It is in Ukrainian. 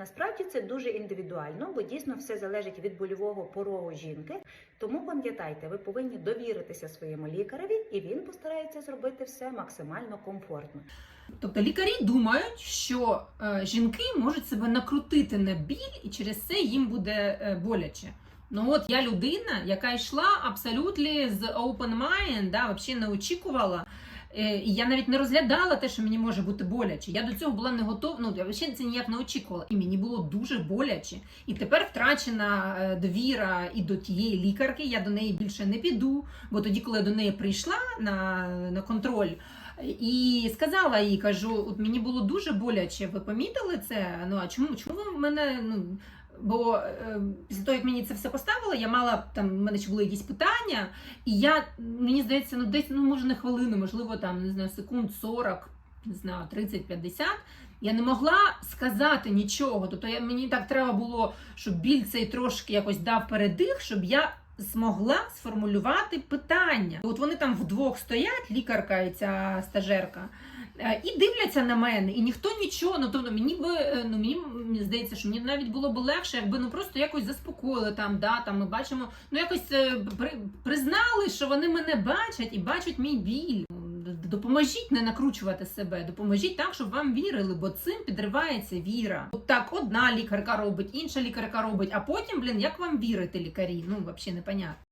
Насправді це дуже індивідуально, бо дійсно все залежить від больового порогу жінки. Тому пам'ятайте, ви повинні довіритися своєму лікареві, і він постарається зробити все максимально комфортно. Тобто лікарі думають, що е, жінки можуть себе накрутити на біль, і через це їм буде е, боляче. Ну от я людина, яка йшла абсолютно з open mind, да, взагалі не очікувала. Е, І я навіть не розглядала те, що мені може бути боляче. Я до цього була не готова. Ну я взагалі це ніяк не очікувала. І мені було дуже боляче. І тепер втрачена е, довіра і до тієї лікарки. Я до неї більше не піду. Бо тоді, коли я до неї прийшла на, на контроль. І сказала їй, кажу, от мені було дуже боляче. Ви помітили це? Ну а чому? Чому ви мене? Ну бо після того, як мені це все поставили, я мала там в мене ще були якісь питання, і я мені здається, ну десь ну може не хвилину, можливо, там не знаю, секунд 40, не знаю, 30-50, Я не могла сказати нічого. Тобто я, мені так треба було, щоб біль цей трошки якось дав передих, щоб я змогла сформулювати питання. От вони там вдвох стоять, лікарка і ця стажерка. Е, І дивляться на мене, і ніхто нічого. Ну тобто мені би е, ну мені, здається, що мені навіть було б легше, якби ну просто якось заспокоїли там. Да, там ми бачимо, ну якось е, при, признали, що вони мене бачать і бачать мій біль. Допоможіть не накручувати себе, допоможіть так, щоб вам вірили, бо цим підривається віра. От так одна лікарка робить, інша лікарка робить, а потім, блін, як вам вірити лікарі? Ну взагалі непонятно.